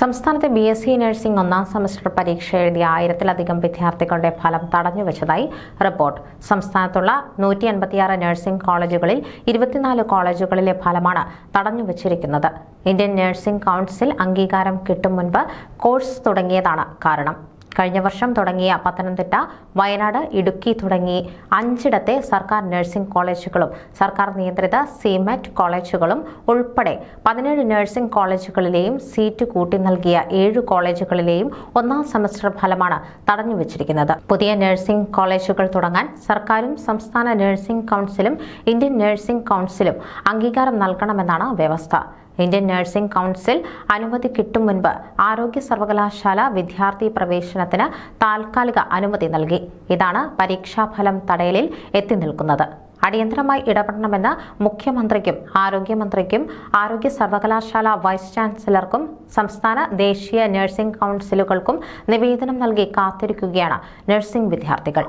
സംസ്ഥാനത്തെ B S C nursing ഒന്നാം semester പരീക്ഷ എഴുതിയ ആയിരത്തിലധികം വിദ്യാർത്ഥികളുടെ ഫലം തടഞ്ഞുവച്ചതായി റിപ്പോർട്ട്. സംസ്ഥാനത്തുള്ള നൂറ്റി അൻപത്തിയാറ് നഴ്സിംഗ് കോളേജുകളിൽ ഇരുപത്തിനാല് കോളേജുകളിലെ ഫലമാണ് തടഞ്ഞുവച്ചിരിക്കുന്നത്. ഇന്ത്യൻ നഴ്സിംഗ് കൗൺസിൽ അംഗീകാരം കിട്ടും മുൻപ് കോഴ്സ് തുടങ്ങിയതാണ് കാരണം. കഴിഞ്ഞ വർഷം തുടങ്ങിയ പത്തനംതിട്ട വയനാട് ഇടുക്കി തുടങ്ങി അഞ്ചിടത്തെ സർക്കാർ നഴ്സിംഗ് കോളേജുകളും സർക്കാർ നിയന്ത്രിത സിമെറ്റ് കോളേജുകളും ഉൾപ്പെടെ പതിനേഴ് നഴ്സിംഗ് കോളേജുകളിലെയും സീറ്റ് കൂട്ടി നൽകിയ ഏഴ് കോളേജുകളിലെയും ഒന്നാം സെമസ്റ്റർ ഫലമാണ് തടഞ്ഞു തടഞ്ഞുവച്ചിരിക്കുന്നത്. പുതിയ നഴ്സിംഗ് കോളേജുകൾ തുടങ്ങാൻ സർക്കാരും സംസ്ഥാന നഴ്സിംഗ് കൗൺസിലും ഇന്ത്യൻ നഴ്സിംഗ് കൗൺസിലും അംഗീകാരം നൽകണമെന്നാണ് വ്യവസ്ഥ. ഇന്ത്യൻ നഴ്സിംഗ് കൗൺസിൽ അനുമതി കിട്ടും മുൻപ് ആരോഗ്യ സർവകലാശാല വിദ്യാർത്ഥി പ്രവേശനത്തിന് താൽക്കാലിക അനുമതി നൽകി. ഇതാണ് പരീക്ഷാഫലം തടയലിൽ എത്തി നിൽക്കുന്നത്. അടിയന്തരമായി ഇടപെടണമെന്ന് മുഖ്യമന്ത്രിക്കും ആരോഗ്യമന്ത്രിക്കും ആരോഗ്യ സർവകലാശാല വൈസ് ചാൻസലർക്കും സംസ്ഥാന ദേശീയ നഴ്സിംഗ് കൗൺസിലുകൾക്കും നിവേദനം നൽകി കാത്തിരിക്കുകയാണ് നഴ്സിംഗ് വിദ്യാർത്ഥികൾ.